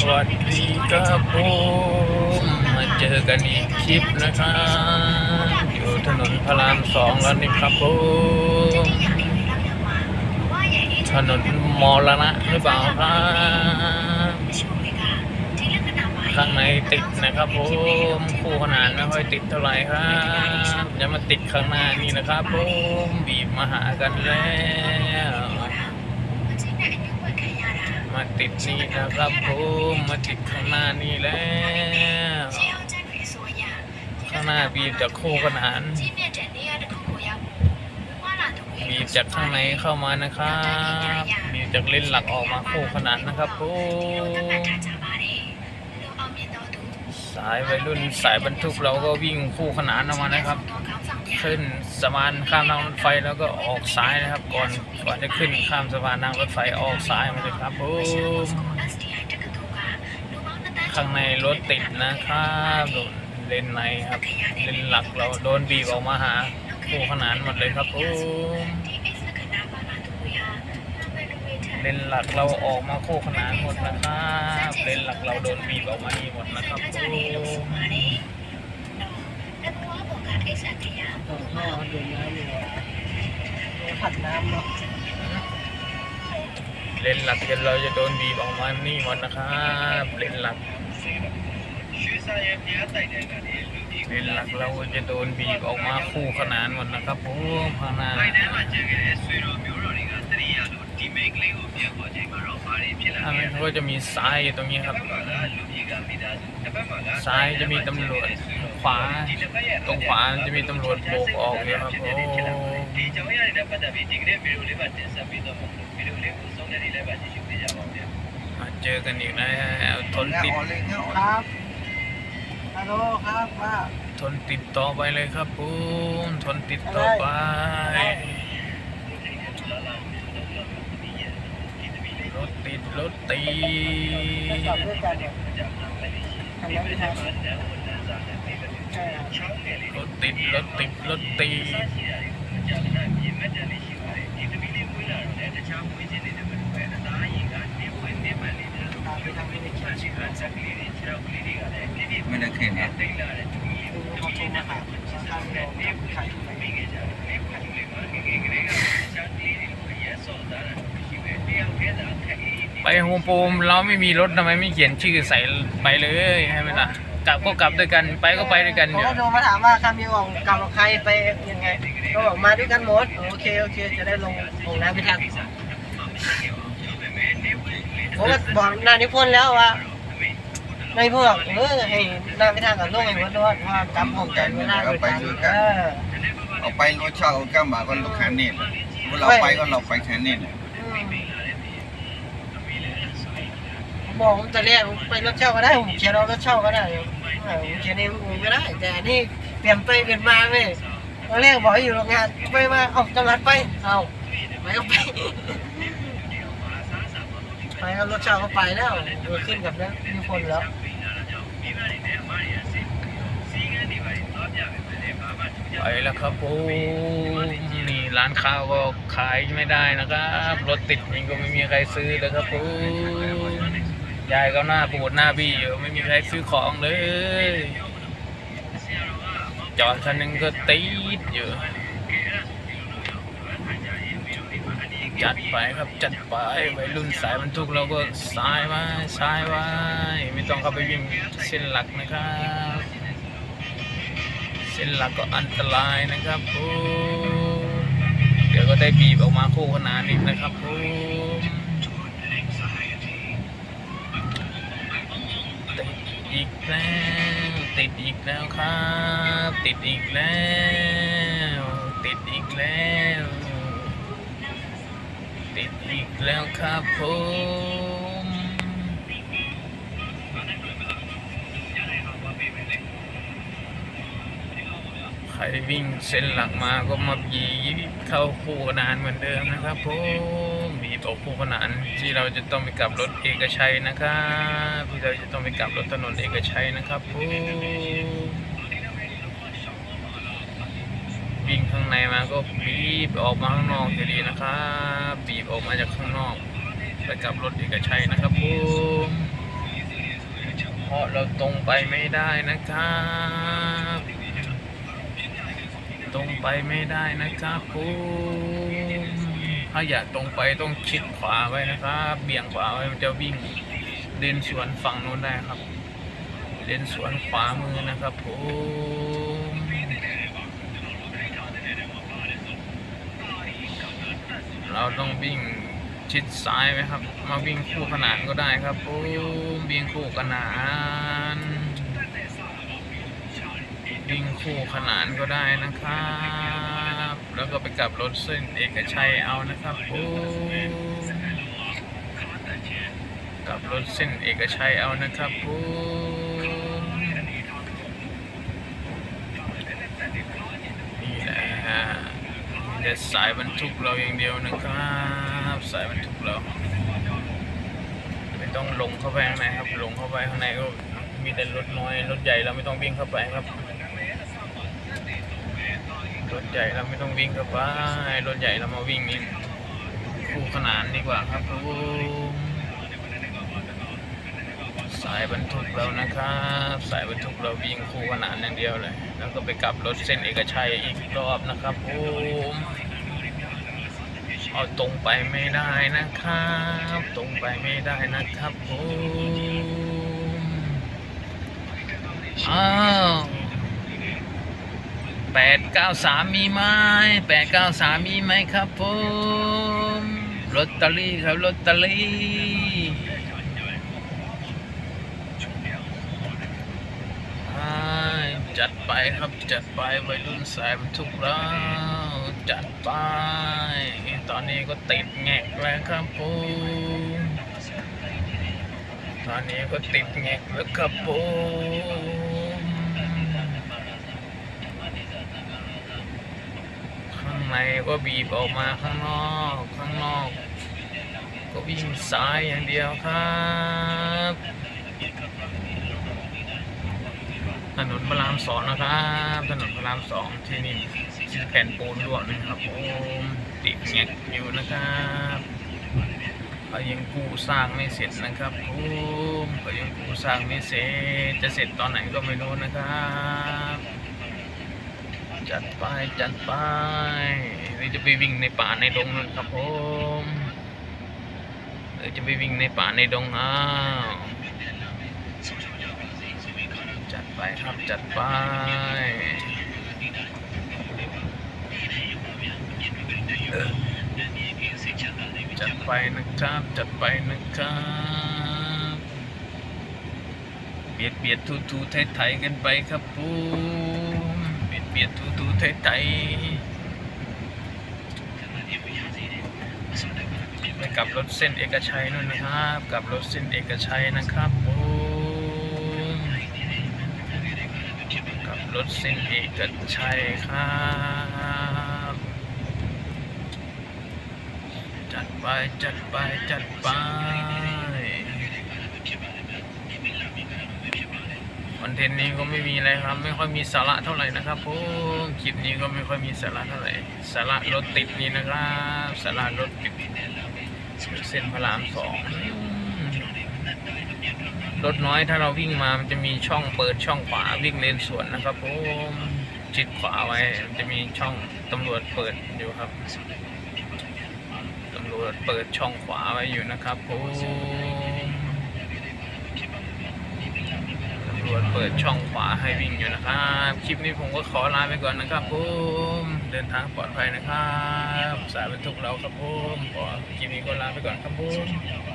สวัสดีครับผมมาเจอกันอีกคลิปนะครับอยู่ถนนพระรามสองแล้วนี่ครับผมถนนมรณะหรือเปล่าครับข้างในติดนะครับผมคู่ขนานไม่ค่อยติดเท่าไหร่ครับจะมาติดข้างหน้านี่นะครับผมบีบมาหากันแล้ว มาติดนี่นะครับผมมาติดข้างหน้านี่แล้วข้างหน้าบีบจากโคขนานบีบจากข้างในเข้ามานะครับบีบจากเลนหลักออกมาโคขนานนะครับผมสายวัยรุ่นสายบรรทุกเราก็วิ่งคู่ขนานออกมานะครับ ขึ้นสะพานข้ามทางรถไฟแล้วก็ออกซ้ายนะครับ ก่อนก่อนจะขึ้นข้ามสะพานทางรถไฟออกซ้ายมาเลยครับผมข้างในรถติดนะครับโดนเลนในครับเลนหลักเราโดนบีบออกมาหาคู่ขนานหมดเลยครับผมเลนหลักเราออกมาคู่ขนานหมดนะครับเลนหลักเราโดนบีบออกมานี่หมดนะครับผม ต้องพ่อดูน้ำอยู่ผัดน้ำเนาะเลนหลักเดี๋ยวเราจะโดนบีบออกมานี่หมดนะครับเลนหลักเลนหลักเราจะโดนบีบออกมาคู่ขนานหมดนะครับผมข้างหน้าอันนี้ก็จะมีซ้ายตรงนี้ครับ ซ้ายจะมีตำรวจขวาตรงขวาจะมีตำรวจโบกออกอยู่ครับโอ้เจอกันอีกแล้วทนติดครับฮัลโหลครับว่าทนติดต่อไปเลยครับผมทนติดต่อไปรถติดรถติ จะกลับดด้วยกันเนี่ยทำแล้วไม่ทันใช่ครับรถติดรถติดรถติดตามไปทางนี้เลยชื่อไม่ได้ขึ้นนะ คือเขา โทรมาหาทางเราขายไปไปโฮมโปรมเราไม่มีรถทำไมไม่เขียนชื่อใส่ไปเลยให้ไหมล่ะกลับก็กลับด้วยกันไปก็ไปด้วยกันเขาอยู่ก็โทรมาถามว่าคามิวองกลับกับใครไปยังไงก็บอกมาด้วยกันหมดโอเคโอเค จะได้ลงลงน้ำไปทางผมก็บอกนายนิพนธ์แล้วว่า ในพวกเออให้นางไปทางกับลูกไอ้หัวด้วยว่าจำของกันไม่ได้ด้วยกันเออ เอาไปรถเช่าก็มาก็รถคันนี้เราไปก็เราไปคันนี้ บอกผมจะเรียกไปรถเช่าก็ได้ผมเขียนเอารถเช่าก็ได้เออผมเขียนเองผมก็ได้ แต่อันนี่เปลี่ยนไปเปลี่ยนมาเว้ยตอนแรกบอกให้อยู่โรงงานไปมาเอาจังหวัดไปเอาไปก็ไปไปก็รถเช่าก็ไปแล้วเออขึ้นกับนั้นมีคนแล้วไปแล้วครับผมนี่ร้านข้าวก็ขายไม่ได้นะครับ รถติดยิงก็ไม่มีใครซื้อเลยครับผม ยายก็หน้าปูดหน้าบี้อยู่ไม่มีใครซื้อของเลย จอดคันหนึงก็ติดอยู่จัดไปครับจัดไปวัยรุ่นสายบรรทุกเราก็ซ้ายไว้ซ้ายไว้ไม่ต้องเข้าไปวิ่งเส้นหลักนะครับ เส้นหลักก็อันตรายนะครับผมเดี๋ยวก็ได้บีบออกมาคู่ขนานอีกนะครับผมติด อีกแล้ว ติดอีกแล้วครับ ติดอีกแล้ว ติดอีกแล้ว ติดอีกแล้วครับผม ใครวิ่งเส้นหลักมาก็มาบีบเข้าคู่ขนานเหมือนเดิมนะครับผมบีบออกคู่ขนานที่เราจะต้องไปกลับรถเอกชัยนะครับที่เราจะต้องไปกลับรถถนนเอกชัยนะครับผมวิ่งข้างในมาก็บีบออกมาข้างนอกอยู่ดีนะครับบีบออกมาจากข้างนอก ไปกลับรถเอกชัยนะครับผมเพราะเราตรงไปไม่ได้นะครับ ตรงไปไม่ได้นะครับผมถ้าอยากตรงไปต้องชิดขวาไว้นะครับเบี่ยงขวาไว้มันจะวิ่งเลนสวนฝั่งโน้นได้ครับ เลนสวนขวามือนะครับผมเราต้องวิ่งชิดซ้ายไหมครับ มาวิ่งคู่ขนานก็ได้ครับผมวิ่งคู่ขนาน วิ่งคู่ขนานก็ได้นะครับ แล้วก็ไปกลับรถเส้นเอกชัยเอานะครับผมกลับรถเส้นเอกชัยเอานะครับผมนี่แหละฮะแต่สายบรรทุกเราอย่างเดียวนะครับ สายบรรทุกเราไม่ต้องลงเข้าไปข้างในครับ ลงเข้าไปข้างในก็มีแต่รถน้อยรถใหญ่เราไม่ต้องวิ่งเข้าไปครับ รถใหญ่เราไม่ต้องวิ่งเข้าไปรถใหญ่เรามาวิ่งนี่คู่ขนานดีกว่าครับผมสายบรรทุกเรานะครับ สายบรรทุกเราวิ่งคู่ขนานอย่างเดียวเลย แล้วก็ไปกลับรถเส้นเอกชัยอีกรอบนะครับผมเอาตรงไปไม่ได้นะครับ ตรงไปไม่ได้นะครับผมอ้าว แปดเก้าสามมีไหมแปดเก้าสามมีไหมครับผมลอตเตอรี่ครับลอตเตอรี่จัดไปครับจัดไปวัยรุ่นสายบรรทุกเราจัดไป ตอนนี้ก็ติดแงกแล้วครับผมตอนนี้ก็ติดแงกแล้วครับผมข้าง ในก็บีบออกมาข้างนอก ข้างนอก ก็วิ่งซ้ายอย่างเดียวครับถนนพระรามสองนะครับ ถนนพระรามสองที่นี่แผ่นปูนร่วงนะครับผมติดแงกอยู่นะครับเขายังกู้สร้างไม่เสร็จนะครับผมเขายังกู้สร้างไม่เสร็จจะเสร็จตอนไหนก็ไม่รู้นะครับ จัดไปจัดไปนี่จะไปวิ่งในป่าในดงนั่นครับผมเดี๋ยวจะไปวิ่งในป่าในดงอ้าวจัดไปครับจัดไปจัดไปนะครับจัดไปนะครับเบียดเบียดทูทูไทยไทยกันไปครับผม เบียดเบียดทูทูไทยไทยๆไปกับรถเส้นเอกชัยนู่นนะครับ กับรถเส้นเอกชัยนะครับผมกับรถเส้นเอกชัยครับจัดไปจัดไปจัดไปคอน เทนต์นี้ก็ไม่มีอะไรครับ ไม่ค่อยมีสาระเท่าไหร่นะครับผมคลิปนี้ก็ไม่ค่อยมีสาระเท่าไหร่สาระรถติดนี่นะครับสาระรถติดเส้นพระรามสองรถน้อยถ้าเราวิ่งมามันจะมีช่องเปิดช่องขวาวิ่งเลนสวนนะครับผมชิดขวาไว้มันจะมีช่องตำรวจเปิดอยู่ครับตำรวจเปิดช่องขวาไว้อยู่นะครับผมตำ รวจเปิดช่องขวาให้วิ่งอยู่นะครับ คลิปนี้ผมก็ขอลาไปก่อนนะครับผมเดินทางปลอดภัยนะครับ สายบรรทุกเราครับผมขอคลิปนี้ก็ลาไปก่อนครับผม